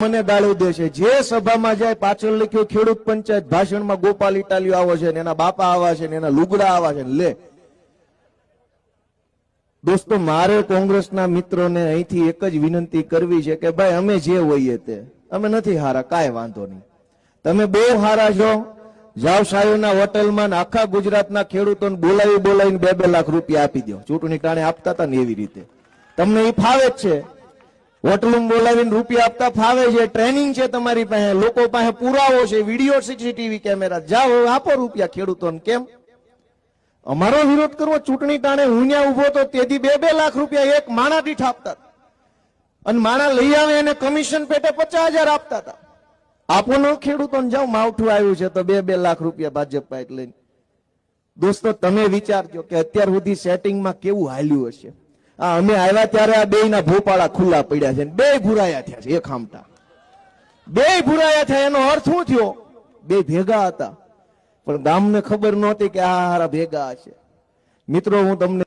મને ગાળું દે છે. જે સભામાં જાય પાછળ લખ્યું, ખેડૂત પંચાયત ભાષણમાં ગોપાલ ઇટાલીઓ આવો છે એના બાપા આવા છે એના લુગડા આવા છે લે. દોસ્તો, મારે કોંગ્રેસના મિત્રોને અહીંથી એક જ વિનંતી કરવી છે કે ભાઈ, અમે જે હોઈએ તે, અમે નથી હારા, કાંઈ વાંધો નહીં. તમે બહુ હારા છો. જાવ સાહેબના હોટલમાં આખા ગુજરાતના ખેડૂતોને બોલાવી બોલાવીને બે બે લાખ રૂપિયા આપી દો. ચૂંટણી ટાણે આપતા હતા ને એવી રીતે. તમને એ ફાવે જ છે. હોટલમાં બોલાવીને રૂપિયા આપતા ફાવે છે, ટ્રેનિંગ છે તમારી પાસે, લોકો પાસે પુરાવો છે, વીડિયો સીસીટીવી કેમેરા, જાઓ, આપો રૂપિયા ખેડૂતોને, કેમ? અમારો વિરોધ કરવો, ચૂંટણી ટાણે ત્યાં ઊભો તો તેથી બે બે લાખ રૂપિયા એક માણા દીઠ આપતા. અને માણા લઈ આવે એને કમિશન પેટે પચાસ હજાર આપતા હતા. આપો ન ખેડૂતોને, જાઓ, માવઠું આવ્યું છે તો બે બે લાખ રૂપિયા ભાજપ પાસે લઈને. દોસ્તો, તમે વિચારજો કે અત્યાર સુધી સેટિંગમાં કેવું હાલ્યું હશે? આ અમે આવ્યા ત્યારે આ બે ના ભોપાળા ખુલ્લા પડ્યા છે બે ભૂરાયા થયા છે, એક આમટા. બે ભૂરાયા થયા, એનો અર્થ શું થયો? બે ભેગા હતા. પણ ગામને ખબર નહોતી કે આ હારા ભેગા હશે. મિત્રો, હું તમને